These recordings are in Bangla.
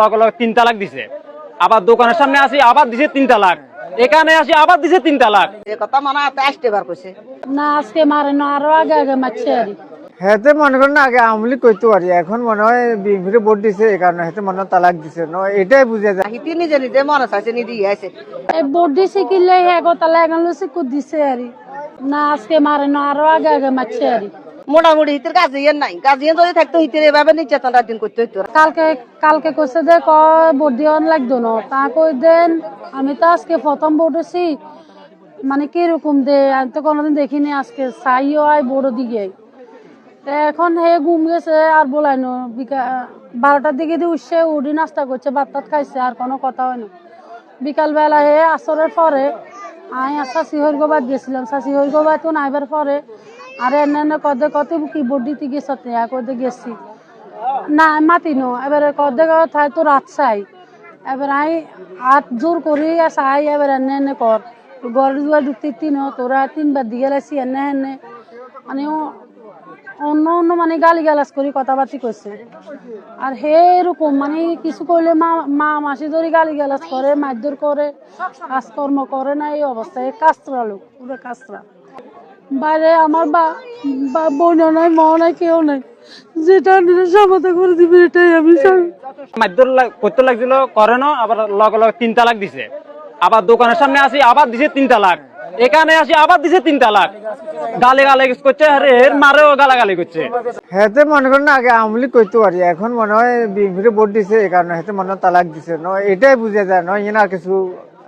লগে লগে তিন তালাক দিছে। আবার দোকানের সামনে আসি আবার দিছে তিন তালাক। এখানে আসি আবার দিছে তিন তালাক। এ কথা মনে হয় আসতে বার করছে না আজকে মারে না আরও আগে আগে মারছে আর হেতে মনে করেন আগে আমলি করতে পারি এখন মনে হয় বিএনপির ভোট দিছে এই কারণে হেতে মনে তালাক দিছে। ন এটাই বুঝে যায়। হিতি নিজে নিজে মনে চাইছে নিদি আছে এই বডি শিখিলে হে গোতালে এগালো শিখু দিছে আর না আজকে মারে না আরও আগে আগে মারছে আর মোটামুটি হিতির ইয়ে নাই। ইয়ে যদি থাকতো, হিতির এভাবে নির্যাতন রাত দিন করতে হইতো। কালকে কালকে কইছে যে, কয় বডি অন লাগতো না। তা কই দেন, আমি তো আজকে প্রথম বডেছি মানে কীরকম দে, আমি তো কোনোদিন দেখিনি আজকে। চাইও আয় বড় দিকে। এখন হে ঘুম গেছে, আর বলাইনো বারোটার দিকে দিয়ে উঠছে, উঠি নাস্তা করছে, ভাত টাত খাইছে, আর কোনো কথা হয় না। বিকালবেলা হে আসরের পরে, আমি আর শাশি হরিগোবাদ গেছিলাম। শাশি হরিগোবাদ তো নাইবার পরে আর এনে কদে কত কি বডিতে গেছ কদে গেছি। না মাতিনো এবারে কদে থাই তো রাত চাই। এবার আই, হাত জোর করি চাই এবার এনে এনে কর। ঘর দুয়ার ঢুকতে তিন, তোরা তিনবার দিয়ে লাইছি এনে এনে। মানে অন্য অন্য মানে গালি গালাজ করি কথাবার্তি করছে। আর হে এরকম মানে কিছু করলে মা মা মাসি ধরে গালি গালাজ করে, মারধর করে, কাজকর্ম করে না, এই অবস্থায় কাস্ত্রা লোক, পুরো কাস্ত্রা। বাইরে আমার বা বোনও নাই মাও নাই কেউ নাই। যেটা নিলে করে দিবে এটাই আমি চাই। করতে লাগছিল করে না আবার লগে লগে তিন তালাক দিছে। আবার দোকানের সামনে আসি আবার দিছে তিন তালাক এখানে আসি আবার দিছে তিন তালাক গালি গালি করছে আর এর মারেও গালাগালি করছে। হেতে মনে করেন আগে আমলি করতে পারি এখন মনে হয় বিএনপির ভোট দিছে এই কারণে হেতে মনে হয় তালাক দিছে। ন এটাই বুঝে যায় নয় না কিছু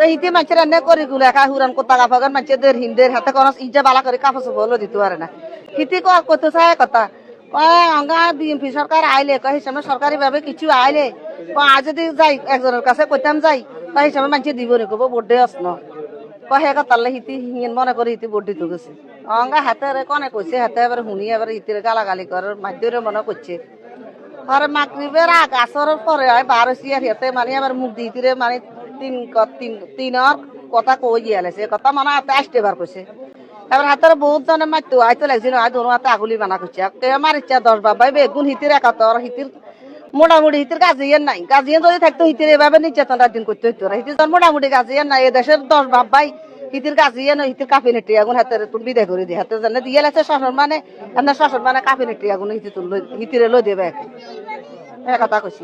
তো হিতে মানুষের এনে করি গুলো, একা হুরান কোতা গাফাগান মানুষের হিন্দের হাতে কোনো ইজা বালা করে কাপড় বলো দিতে পারে না। হিতে কত চায় কথা, কয় অঙ্গা বিএনপি সরকার আইলে, কয় হিসাবে সরকারি ভাবে কিছু আইলে, কয় আজ যদি যাই, একজনের কাছে কইতাম যাই, কয় হিসাবে মানুষে দিব নি কব বড্ডে আসন কয় হে কথালে হিতি হিন মনে করে হিতি বড্ডি তো গেছে। অঙ্গা হাতে কনে কইছে, হাতে এবার শুনি এবার হিতির গালাগালি করে মাধ্যরে মনে করছে পরে মাকরিবের আগ, আসরের পরে হয় বারোশি আর হেতে মানে আবার মুখ দিতে মানে তিন ক- তিন তিনর কথা কই গিয়ালেছে কথা মানে হাতে আসতে বার করছে এবার হাতের বহুত জনে মারতো আইতো লাগছিল আই ধরো হাতে আগুলি মানা করছে কে আমার ইচ্ছা দশ বাবাই বেগুন হিতির একাত্তর হিতির মোটামুটি হিতির গাজিয়ান নাই। গাজিয়ান যদি থাকতো হিতির এভাবে নির্যাতন দিন করতে হইতো না। যখন মোটামুটি গাজিয়ান নাই। দেশের দশ বাবাই হিতির গাজিয়ান হিতির কাফি নেটি আগুন হাতের তুল বিদায় করে দিয়ে। হাতে জানে দিয়ে লাগছে শাসন মানে আপনার শাসন মানে কাফি নেটি আগুন হিতি হিতিরে লই দেবে এক। কথা কইছি